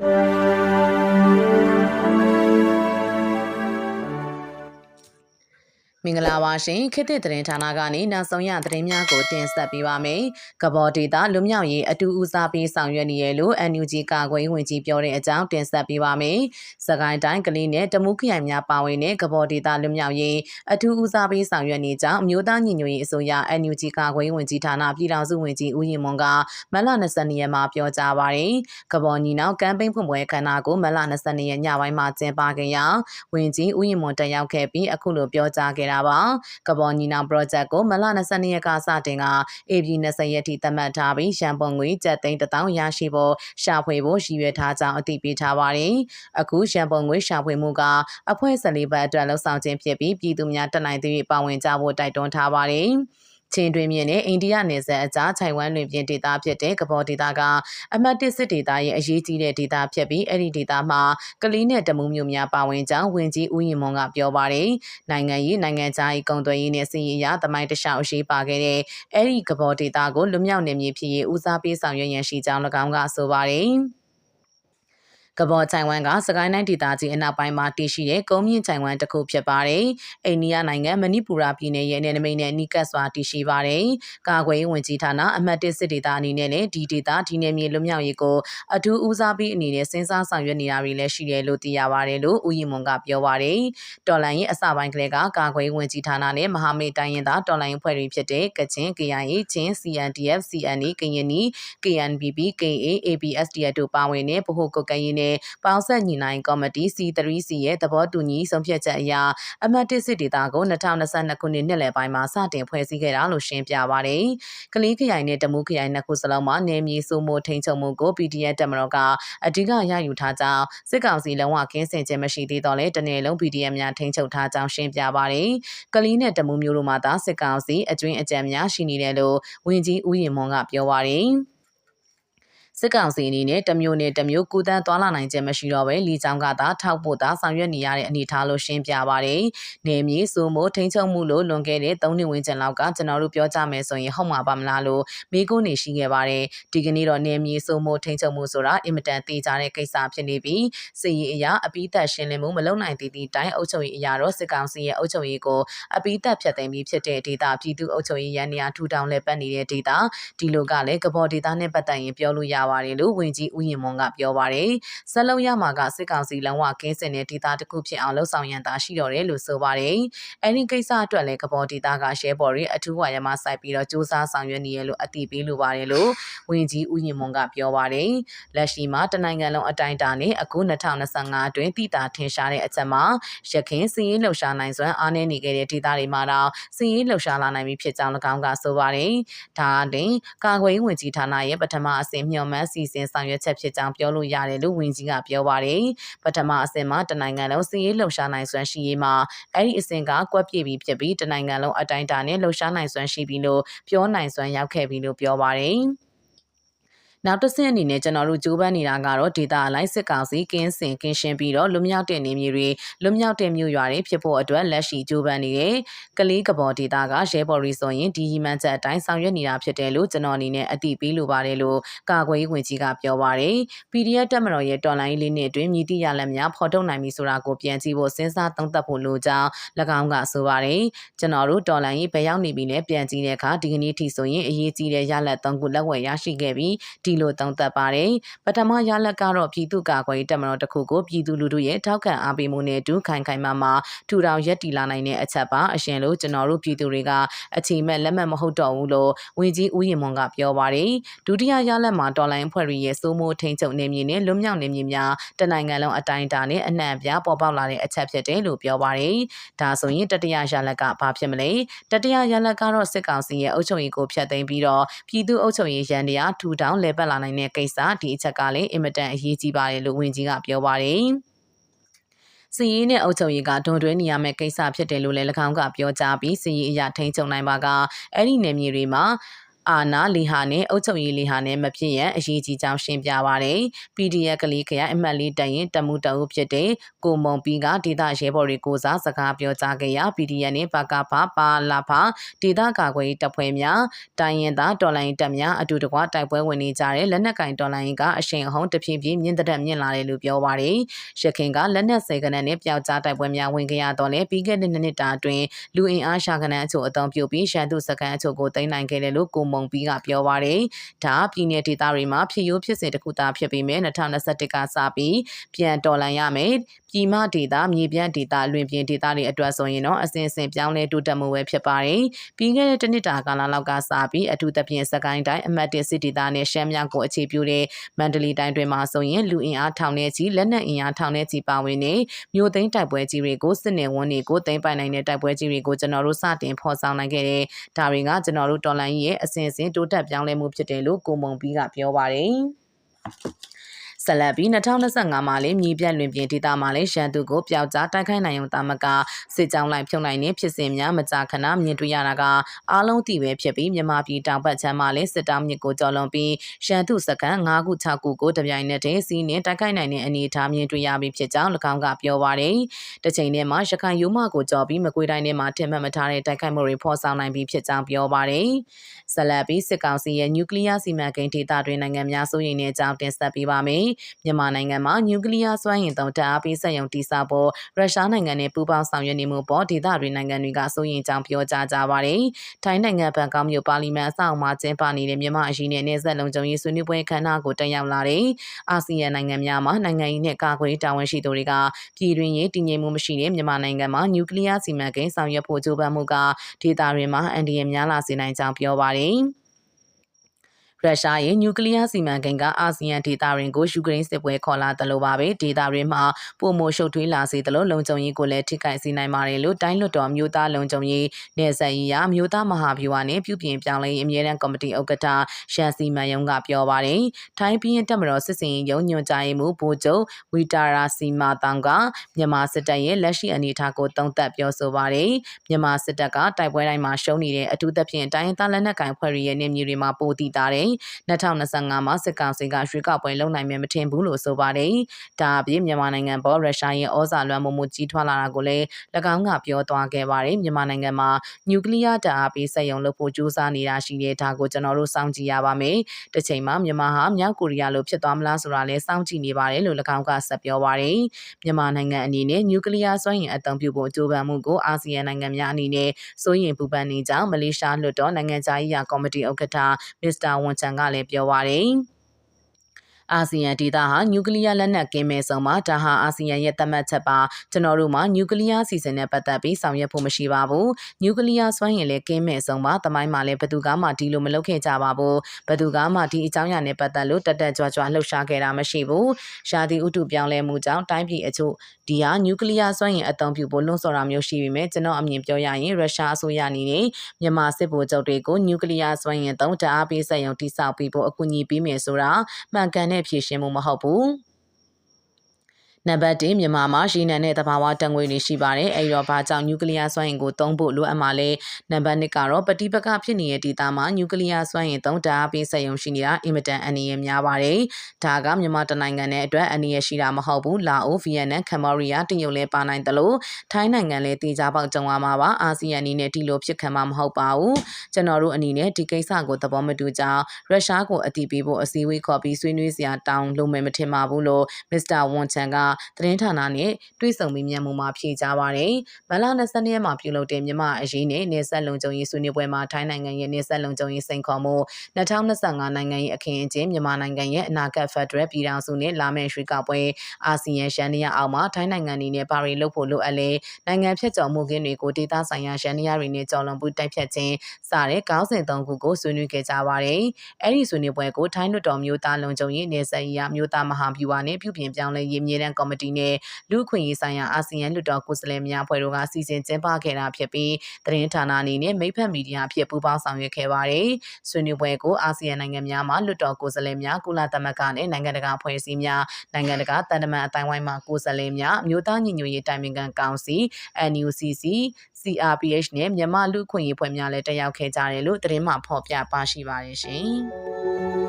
you မင်္ဂလာပါရှင်ခေတ်သစ်သတင်းဌာနကနေနောက်ဆုံးရသတင်းများကိုတင်ဆက်ပေးပါမယ်။ကဘော်ဒေတာလွတ်မြောက်ရေးအတူဦးစားပေးဆောင်ရွက်နေရလို့ NUG ကာကွယ်ဝင်ကြီးပြောတဲ့အကြောင်းတင်ဆက်ပေးပါမယ်။စကိုင်းတိုင်းကလေးနဲ့တမူးခရိုင်များပါဝင်တဲ့ကဘော်ဒေတာလွတ်မြောက်ရေးအတူဦးစားပေးဆောင်ရွက်နေကြောင်းအမျိုးသားညီညွတ်ရေးအစိုးရ NUG ကာကွယ်ဝင်ကြီးဌာနပြည်ထောင်စုဝင်ကြီးဦးရင်မွန်ကမလ22ရက်မှာပြောကြားပါတယ်။ကဘော်ညီနောက်ကမ်ပိန်းဖွင့်ပွဲခမ်းနားကိုမလ22ရက်ညပိုင်းမှာကျင်းပခဲ့ရာဝင်ကြီးဦးရင်မွန်တက်ရောက်ခဲ့ပြီးအခုလိုပြောကြားခဲ့တာပါကဘော်ညီနောင် project ကိုမလ22ရက်ကစတင်က AB 20ရက်ထိသတ်မှတ်ထားပြီးရန်ပုံငွေကျပ်သိန်း1000ရရှိဖို့ရှာဖွေဖို့ရည်ရွယ်ထားကြောင်းအသိပေးထားပါတယ်အခုရန်ပုံငွေရှာဖွေမှုကအဖွဲ့14ဘက်အတွက်လှုပ်ဆောင်ခြင်းဖြစ်ပြီးပြည်သူများတက်နိုင်သူတွေပါဝင်ကြဖို့တိုက်တွန်းထားပါတယ် ချင်းတွင်မြင့်နဲ့အိန္ဒိယနယ်စပ်အကြားခြိုင်ဝမ်လွင်ပြင်ဒေသဖြစ်တဲ့ကဘော်ဒေသကအမတ်တစ်စစ်ဒေသရဲ့အရေးကြီးတဲ့ဒေသဖြစ်ပြီးအဲ့ဒီဒေသမှာကလေးနဲ့တမူးမျိုးများပါဝင်ကြောင်းဝင်ကြီးဦးရင်မွန်ကပြောပါတယ်။နိုင်ငံရေးနိုင်ငံခြားရေးကုန်သွယ်ရေးနဲ့စီးရီးယားသမိုင်းတခြားအရှိပါခဲ့တဲ့အဲ့ဒီကဘော်ဒေသကိုလွမြောက်နေမည်ဖြစ်ရေးဦးစားပေးဆောင်ရွက်ရန်ရှိကြောင်း၎င်းကဆိုပါတယ်။ ကဘော်ချိုင်ဝမ်ကစကိုင်းတိုင်းဒေသကြီးအနောက်ပိုင်းမှာတည်ရှိတဲ့ကုန်းမြင့်ချိုင်ဝမ်တစ်ခုဖြစ်ပါတယ်။အိန္ဒိယနိုင်ငံမဏိပူရပြည်နယ်ရဲ့နယ်နိမိတ်နဲ့နီးကပ်စွာတည်ရှိပါတယ်။ကာကွယ်ရေးဝန်ကြီးဌာနအမှတ်၁စစ်ဒေသအနေနဲ့လည်းဒီဒေသဒီနယ်မြေလွတ်မြောက်ရေးကိုအထူးဦးစားပေးအနေနဲ့စဉ်းစားဆောင်ရွက်နေတာတွေလည်းရှိတယ်လို့သိရပါတယ်လို့ဦးရီမွန်ကပြောပါတယ်။တော်လိုင်းရဲ့အစပိုင်းကလေးကကာကွယ်ရေးဝန်ကြီးဌာနနဲ့မဟာမိတ်တိုင်းရင်းသားတော်လိုင်းဖွဲ့တွေဖြစ်တဲ့ကချင် KIA ချင်း CNDF CNA ကရင်နီ KNPP KA ABSDF တို့ပါဝင်တဲ့ဗဟိုကုတ်ကရင်နဲ့ပေါင်းဆက်ညီနိုင်ကော်မတီ C3C ရဲ့သဘောတူညီဆုံးဖြတ်ချက်အရအမတ်တစ်စစ်ဒေသကို2022ခုနှစ်နှစ်လယ်ပိုင်းမှာစတင်ဖွဲ့စည်းခဲ့တာလို့ရှင်းပြပါဗျ။ကလေးခရိုင်နဲ့တမူးခရိုင်နှစ်ခုစလုံးမှာနေမြေစိုးမိုးထိန်းချုပ်မှုကို PDF တက်မတော်ကအဓိကရယူထားကြောင်းစစ်ကောင်စီလုံးဝကင်းစင်ခြင်းမရှိသေးတော့လဲတနေ့လုံး PDF များထိန်းချုပ်ထားကြောင်းရှင်းပြပါဗျ။ကလေးနဲ့တမူးမျိုးတို့မှာသာစစ်ကောင်စီအကျွင်းအကြံများရှိနေတယ်လို့ဝန်ကြီးဦးရင်မွန်ကပြောပါဗျ။ စစ်ကောင်စီအနေနဲ့တမျိုးနဲ့တမျိုးကူတန်းသွားလာနိုင်ခြင်းမရှိတော့ပဲလီချောင်းကသာထောက်ဖို့သာဆောင်ရွက်နေရတဲ့အနေအထားလို့ရှင်းပြပါတယ်။နေမြေစုမိုးထိန်းချုပ်မှုလို့လွန်ခဲ့တဲ့၃နှစ်ဝန်းကျင်လောက်ကကျွန်တော်တို့ပြောကြမယ်ဆိုရင်ဟုတ်မှာပါမလားလို့မိကုန်းနေရှိခဲ့ပါတယ်။ဒီကနေ့တော့နေမြေစုမိုးထိန်းချုပ်မှုဆိုတာအင်မတန်တေးကြတဲ့ကိစ္စဖြစ်နေပြီးစစ်ရေးအရာအပိသက်ရှင်းလင်းမှုမလုပ်နိုင်သေးသည့်တိုင်အုပ်ချုပ်ရေးအရာတော့စစ်ကောင်စီရဲ့အုပ်ချုပ်ရေးကိုအပိသက်ဖျက်သိမ်းပြီးဖြစ်တဲ့ဒေတာပြည်သူအုပ်ချုပ်ရေးရန်နေရာထူထောင်လဲပတ်နေတဲ့ဒေတာဒီလိုကလည်းကဘော်ဒေတာနဲ့ပတ်သက်ရင်ပြောလို့ရပါတယ်လို့ဝန်ကြီးဦးရင်မွန်ကပြောပါတယ်။ဇလုံးရမှာကစစ်ကောင်စီလုံးဝကင်းစင်တဲ့ဒေတာတစ်ခုဖြစ်အောင်လှုပ်ဆောင်ရန်သာရှိတော့တယ်လို့ဆိုပါတယ်။အဲဒီကိစ္စအတွက်လည်းကဘော်ဒေတာကရှယ်ဘော်တွေအထူးဝါရမစိုက်ပြီးတော့စူးစမ်းဆောင်ရွက်နေရလို့အတိပေးလိုပါတယ်လို့ဝန်ကြီးဦးရင်မွန်ကပြောပါတယ်။လက်ရှိမှာတနိုင်ငံလုံးအတိုင်းအတာနဲ့အခု2025အတွင်းတိတာထင်ရှားတဲ့အချက်မှာရခိုင်စီးရင်လှုပ်ရှားနိုင်စွမ်းအားနည်းနေခဲ့တဲ့ဒေသတွေမှာတော့စီးရင်လှုပ်ရှားလာနိုင်ပြီဖြစ်ကြောင်း၎င်းကဆိုပါတယ်။ဒါအပြင်ကာကွယ်ရေးဝန်ကြီးဌာနရဲ့ပထမအဆင့်မျှော်မှန်းစီစဉ်ဆောင်ရွက်ချက်ဖြစ်ကြောင်းပြောလို့ရတယ်လို့ဝန်ကြီးကပြောပါတယ်။ပထမအဆင့်မှာတနိုင်ငံလုံးစီးရေးလှုပ်ရှားနိုင်စွမ်းရှိရေးမှာအဲ့ဒီအဆင့်ကကွက်ပြည့်ပြီးဖြစ်ပြီးတနိုင်ငံလုံးအတိုင်းအတာနဲ့လှုပ်ရှားနိုင်စွမ်းရှိပြီးလို့ပြောနိုင်စွမ်းရောက်ခဲ့ပြီလို့ပြောပါတယ်။ နောက်တစ်ဆင့်အနေနဲ့ကျွန်တော်တို့ကြိုးပမ်းနေတာကတော့ဒေတာအလိုက်စစ်ကောင်စီကင်းစင်ကင်းရှင်းပြီးတော့လွမြောက်တဲ့နေမြေတွေလွမြောက်တဲ့မြို့ရွာတွေဖြစ်ဖို့အတွက်လက်ရှိကြိုးပမ်းနေတယ်။ကလေးကဘော်ဒေတာကရဲဘော်ရီဆိုရင်ဒီဟီမန်ချက်အတိုင်းဆောင်ရွက်နေတာဖြစ်တယ်လို့ကျွန်တော်အနေနဲ့အတိပေးလိုပါတယ်လို့ကာကွယ်ရေးဝန်ကြီးကပြောပါတယ်။ PDF တက်မတော်ရဲ့တော်လိုင်းလေးနှစ်အတွင်းမြည်တိရလက်များဖော်ထုတ်နိုင်ပြီဆိုတာကိုပြန်ကြည့်ဖို့စဉ်းစားသုံးသပ်ဖို့လိုကြောင်း၎င်းကဆိုပါတယ်။ကျွန်တော်တို့တော်လိုင်းရေးဘယ်ရောက်နေပြီလဲပြန်ကြည့်တဲ့အခါဒီကနေ့ထိဆိုရင်အရေးကြီးတဲ့ရလက်သုံးခုလက်ဝယ်ရရှိခဲ့ပြီးဒီလိုသုံးသပ်ပါတယ်။ပထမရလက်ကတော့ပြည်သူ့ကာကွယ်ရေးတပ်မတော်တစ်ခုကိုပြည်သူလူထုရဲ့ထောက်ခံအားပေးမှုနဲ့အတူခိုင်ခိုင်မာမာထူထောင်ရက်တည်လာနိုင်တဲ့အချက်ပါအရှင်လို့ကျွန်တော်တို့ပြည်သူတွေကအချိန်မဲ့လက်မှတ်မဟုတ်တော့ဘူးလို့ဝန်ကြီးဦးရင်မွန်ကပြောပါတယ်။ဒုတိယရလက်မှာတော်လိုင်းဖွဲ့ရဲ့စိုးမိုးထိန်ချုပ်နေမြေနဲ့လွတ်မြောက်နေမြေများတနိုင်ငံလုံးအတိုင်းအတာနဲ့အနှံ့ပြပေါ်ပေါက်လာတဲ့အချက်ဖြစ်တယ်လို့ပြောပါတယ်။ဒါဆိုရင်တတိယရလက်ကဘာဖြစ်မလဲ။တတိယရလက်ကတော့စစ်ကောင်စီရဲ့အုပ်ချုပ်ရေးကိုဖျက်သိမ်းပြီးတော့ပြည်သူ့အုပ်ချုပ်ရေးရန်တရားထူထောင်လည်ပတ်လာနိုင်တဲ့ကိစ္စဒီအချက်ကလည်းအင်မတန်အရေးကြီးပါတယ်လို့ဝန်ကြီးကပြောပါတယ်။စီရေးနဲ့အုပ်ချုပ်ရေးကဒွန်တွဲနေရမယ့်ကိစ္စဖြစ်တယ်လို့လည်း၎င်းကပြောကြားပြီးစီရေးအရာထိန်းချုပ်နိုင်ပါကအဲ့ဒီနယ်မြေတွေမှာ အာနာလီဟာနဲ့အုတ်ချုပ်ရေးလီဟာနဲ့မဖြစ်ရန်အရေးကြီးကြောင်းရှင်းပြပါရယ် PDF ကလေးခရိုင်အမှတ်လေးတရင်တမှုတအုပ်ဖြစ်တဲ့ကိုမုံပီကဒေသရဲဘော်တွေကိုစားစကားပြောကြားခဲ့ရာ PDF နဲ့ပကဖပါလာဖဒေသကာကွယ်ရေးတပ်ဖွဲ့များတိုင်းရင်သားတော်လိုင်းတပ်များအတူတကွတိုက်ပွဲဝင်နေကြတဲ့လက်နက်ကင်တော်လိုင်းကအရှိန်အဟုန်တဖြည်းဖြည်းမြင့်တက်မြင့်လာတယ်လို့ပြောပါရယ်ရခင်ကလက်နက်စေကနနဲ့ပျောက်ကြားတိုက်ပွဲများဝင်ခဲ့ရတော့လဲပြီးခဲ့တဲ့နှစ်တာအတွင်းလူအင်အားရှာကနအချို့အုံပြုတ်ပြီးရှမ်းသူစကန်အချို့ကိုတင်နိုင်ခဲ့တယ်လို့ကိုမုံပီကပြောပါတယ်။ဒါပြည်내ဒေသတွေမှာဖြစ်ရိုးဖြစ်စဉ်တစ်ခုသာဖြစ်ပေမဲ့2021ကစပြီးပြန်တော်လှန်ရမယ်။ပြည်မဒေသမြေပြန့်ဒေသလွင်ပြင်ဒေသတွေအတွက်ဆိုရင်တော့အစဉ်အစဉ်ပြောင်းလဲတိုးတက်မှုပဲဖြစ်ပါတယ်။ပြီးခဲ့တဲ့တစ်နှစ်တာကာလလောက်ကစပြီးအထူးသဖြင့်စကိုင်းတိုင်းအမှတ်၁စစ်ဒေသနဲ့ရှမ်းမြောက်ကိုအခြေပြုတဲ့မန္တလေးတိုင်းတွင်မှာဆိုရင်လူအင်အားထောင်နဲ့ချီလက်နက်အင်အားထောင်နဲ့ချီပါဝင်နေမြို့သိမ်းတိုက်ပွဲကြီးတွေကိုစစ်နယ်ဝန်တွေကိုသိမ်းပိုင်နိုင်တဲ့တိုက်ပွဲကြီးတွေကိုကျွန်တော်တို့စတင်ဖော်ဆောင်နိုင်ခဲ့တဲ့ဒါတွေကကျွန်တော်တို့တော်လိုင်းရဲ့အစဉ်အစဉ်တိုးတက်ပြောင်းလဲမှုဖြစ်တယ်လို့ကိုမုံပြီးကပြောပါတယ် ဆက်လက်ပြီး2025မှာလည်းမြေပြတ်လွင်ပြင်ဒေသမှာလည်းရန်သူကိုပျောက်ကြားတိုက်ခိုက်နိုင်ုံတာမကစစ်ကြောင်းလိုက်ဖြုတ်နိုင်တဲ့ဖြစ်စဉ်များမကြာခဏမြင်တွေ့ရတာကအားလုံးသိပဲဖြစ်ပြီးမြန်မာပြည်တောင်ဘက်ခြမ်းမှာလည်းစစ်တောင်းမြစ်ကိုကျော်လွန်ပြီးရန်သူစကန်9ခု6ခုကိုတပြိုင်နက်တည်းစီးနှင်တိုက်ခိုက်နိုင်တဲ့အနေအထားမြင်တွေ့ရပြီးဖြစ်ကြောင်း၎င်းကပြောပါတယ်။တစ်ချိန်တည်းမှာရခိုင်ရိုးမကိုကြော်ပြီးမကွေးတိုင်းထဲမှာထင်မှတ်မထားတဲ့တိုက်ခိုက်မှုတွေဖော်ဆောင်နိုင်ပြီးဖြစ်ကြောင်းပြောပါတယ်။ဆက်လက်ပြီးစစ်ကောင်စီရဲ့နျူကလ িয়ার စီမံကိန်းဒေသတွင်နိုင်ငံများစိုးရိမ်တဲ့အကြောင်းတင်ဆက်ပေးပါမယ်။မြန်မာနိုင်ငံမှာနျူကလ িয়ার စွမ်းအင်သုံးတပ်အားပေးစက်ရုံတည်ဆောက်ဖို့ရုရှားနိုင်ငံနဲ့ပူးပေါင်းဆောင်ရွက်နေမှုပေါ်ဒေသတွင်နိုင်ငံတွေကစိုးရိမ်ကြောင်းပြောကြားကြပါတယ်။ထိုင်းနိုင်ငံဘန်ကောက်မြို့ပါလီမန်အဆောက်အအုံမှာကျင်းပနေတဲ့မြန်မာအရေးနဲ့နေဆက်လုံခြုံရေးဆွေးနွေးပွဲခမ်းနားကိုတက်ရောက်လာတဲ့အာဆီယံနိုင်ငံများမှာနိုင်ငံရေးနဲ့ကာကွယ်တာဝန်ရှိသူတွေကပြည်တွင်းရေးတည်ငြိမ်မှုမရှိတဲ့မြန်မာနိုင်ငံမှာနျူကလ িয়ার စီမံကိန်းဆောင်ရွက်ဖို့ကြိုးပမ်းမှုကဒေသတွင်မှာအန္တရာယ်များလာစေနိုင်ကြောင်းပြောပါတယ်။ ရုရှားရဲ့နျူကလ িয়ার စီမံကိန်းကအာဆီယံဒေသတွေကိုယူကရိန်းစစ်ပွဲခေါ်လာတယ်လို့ပါပဲဒေသတွေမှာပုံမိုရှုပ်ထွေးလာစေတယ်လို့လုံခြုံရေးကိုလည်းထိခိုက်စေနိုင်ပါတယ်လို့တိုင်းလွတ်တော်မျိုးသားလုံခြုံရေးနေဆက်ရေးရမျိုးသားမဟာဗျူဟာနဲ့ပြုပြင်ပြောင်းလဲရေးအမြဲတမ်းကော်မတီဥက္ကဋ္ဌရှန်စီမန်ယုံကပြောပါတယ်ထိုင်းပြည်တပ်မတော်စစ်စင်ရေးရုံညွှန်ကြားရေးမှူးဗိုလ်ချုပ်ဝီတာရာစီမာတောင်ကမြန်မာစစ်တပ်ရဲ့လက်ရှိအနေအထားကိုတုံ့တက်ပြောဆိုပါတယ်မြန်မာစစ်တပ်ကတိုက်ပွဲတိုင်းမှာရှုံးနေတဲ့အထူးသဖြင့်တိုင်းသားလက်နက်ကိုင်ဖွဲ့တွေရဲ့နေမြေတွေမှာပိုတည်တာတယ်2025မှာစစ်ကောင်စီကရွေးကောက်ပွဲလုပ်နိုင်မယ်မထင်ဘူးလို့ဆိုပါတယ်။ဒါအပြင်မြန်မာနိုင်ငံပေါ်ရုရှားရဲ့ဩဇာလွှမ်းမိုးမှုကြီးထွားလာတာကိုလည်း၎င်းကပြောသွားခဲ့ပါတယ်။မြန်မာနိုင်ငံမှာနျူကလ িয়ার ဓာတ်အားပေးစက်ရုံလုပ်ဖို့ကြိုးစားနေတာရှိတဲ့ဒါကိုကျွန်တော်တို့စောင့်ကြည့်ရပါမယ်။တစ်ချိန်မှာမြန်မာဟာမြောက်ကိုရီးယားလိုဖြစ်သွားမလားဆိုတာလည်းစောင့်ကြည့်နေပါတယ်လို့၎င်းကဆက်ပြောပါတယ်။မြန်မာနိုင်ငံအနေနဲ့နျူကလ িয়ার စွမ်းအင်အသုံးပြုဖို့ကြိုးပမ်းမှုကိုအာဆီယံနိုင်ငံများအနေနဲ့စိုးရိမ်ပူပန်နေကြောင်းမလေးရှားလွှတ်တော်နိုင်ငံသားရေးရာကော်မတီဥက္ကဋ္ဌမစ္စတာဝန် ချန်ကလည်းပြောပါတယ်။ အာဆီယံဒေသဟာနျူကလ িয়ারလက်နက်ကင်းမဲ့ဆုံးမှာဒါဟာအာဆီယံရဲ့သတ်မှတ်ချက်ပါကျွန်တော်တို့မှာနျူကလ িয়ারစီစဉ်နဲ့ပတ်သက်ပြီးဆောင်ရွက်ဖို့မရှိပါဘူးနျူကလ িয়ারစွမ်းရည်လည်းကင်းမဲ့ဆုံးပါတမိုင်းမှာလည်းဘသူကမှဒီလိုမလုပ်ခဲ့ကြပါဘူးဘသူကမှဒီအကြောင်းအရာနဲ့ပတ်သက်လို့တက်တက်ကြွကြွလှုပ်ရှားခဲ့တာမရှိဘူးရှားဒီဥတုပြောင်းလဲမှုကြောင့်တိုင်းပြည်အချို့ဒီဟာနျူကလ িয়ারစွမ်းရည်အသုံးပြုဖို့လွှတ်ဆော်တာမျိုးရှိပေမဲ့ကျွန်တော်အမြင်ပြောရရင်ရုရှားအစိုးရအနေနဲ့မြန်မာစစ်ဗိုလ်ချုပ်တွေကိုနျူကလ িয়ারစွမ်းရည်သုံးဓာတ်အားပေးစက်ရုံတိစောက်ပြီးဖို့အကူအညီပေးမယ်ဆိုတာမှန်ကန်တဲ့ ဖြည့်ရှင်းမှုမဟုတ်ဘူး နံပါတ်1မြန်မာမှာရေနံနဲ့တဘာဝတံငွေတွေရှိပါတယ်။အဲဒီတော့ဘာကြောင့်နျူကလ িয়ারစွမ်းအင်ကိုသုံးဖို့လိုအပ်မှာလဲ။နံပါတ်2ကတော့ပဋိပက္ခဖြစ်နေတဲ့ဒေသမှာနျူကလ িয়ারစွမ်းအင်သုံးဓာတ်ပေးစက်ရုံရှိနေတာအင်မတန်အန္တရာယ်များပါတယ်။ဒါကမြန်မာတနိုင်ငံနဲ့အတွက်အန္တရာယ်ရှိတာမဟုတ်ဘူး။လာအို၊ဗီယက်နမ်၊ကမ္ဘောဒီးယားတရုတ်လည်းပါနိုင်တယ်လို့ထိုင်းနိုင်ငံလည်းတေချာပေါက်ကြုံရမှာပါ။အာဆီယံအနေနဲ့ဒီလိုဖြစ်ခံမှာမဟုတ်ပါဘူး။ကျွန်တော်တို့အနေနဲ့ဒီကိစ္စကိုသဘောမတူကြောင်းရုရှားကိုအတိပေးဖို့အစည်းအဝေးခေါ်ပြီးဆွေးနွေးစရာတောင်းလို့မယ်မထင်ပါဘူးလို့မစ္စတာဝန်ချန်က သတင်းဌာနနဲ့တွေ့ဆုံမေးမြန်းမှုမှာဖြေကြားပါတယ်။မလ22ရက်မှာပြုလုပ်တဲ့မြမအရေးနဲ့နေဆက်လုံခြုံရေးဆွေးနွေးပွဲမှာထိုင်းနိုင်ငံရဲ့နေဆက်လုံခြုံရေးစိန်ခေါ်မှု2025နိုင်ငံရဲ့အခင်းအကျင်းမြန်မာနိုင်ငံရဲ့အနာဂတ်ဖက်ဒရယ်ပြည်ထောင်စုနဲ့လာမယ့်ရွှေကောက်ပွဲအာဆီယံရှန်နီယာအောက်မှာထိုင်းနိုင်ငံအနေနဲ့ပါရီလုပ်ဖို့လိုအပ်လဲနိုင်ငံဖြတ်ကျော်မှုကင်းတွေကိုဒေသဆိုင်ရာရှန်နီယာတွေနဲ့ကြော်လွန်ပူတိုက်ဖြတ်ခြင်းစတဲ့ကောင်းစဉ်သုံးခုကိုဆွေးနွေးခဲ့ကြပါတယ်။အဲ့ဒီဆွေးနွေးပွဲကိုထိုင်းလွှတ်တော်မျိုးသားလုံခြုံရေးနေဆက်ရေးမျိုးသားမဟာဗျူဟာနဲ့ပြုပြင်ပြောင်းလဲရေးမြေတန်းကော်မတီနဲ့လူ့အခွင့်အရေးဆိုင်ရာအာဆီယံလွှတ်တော်ကိုယ်စားလှယ်များအဖွဲ့တို့ကစီစဉ်ကျင်းပခဲ့တာဖြစ်ပြီးသတင်းဌာနအနေနဲ့မိဖက်မီဒီယာဖြစ်ပူးပေါင်းဆောင်ရွက်ခဲ့ပါတယ်။ဆွေးနွေးပွဲကိုအာဆီယံနိုင်ငံများမှလွှတ်တော်ကိုယ်စားလှယ်များကုလသမဂ္ဂနဲ့နိုင်ငံတကာဖွဲ့စည်းများနိုင်ငံတကာတန်တမန်အတိုင်းဝိုင်းမှကိုယ်စားလှယ်များအမျိုးသားညီညွတ်ရေးတိုင်ပင်ခံကောင်စီ NUCC CRPH နဲ့မြန်မာလူ့အခွင့်အရေးဖွဲ့များလည်းတက်ရောက်ခဲ့ကြတယ်လို့သတင်းမှဖော်ပြပါရှိပါတယ်ရှင်။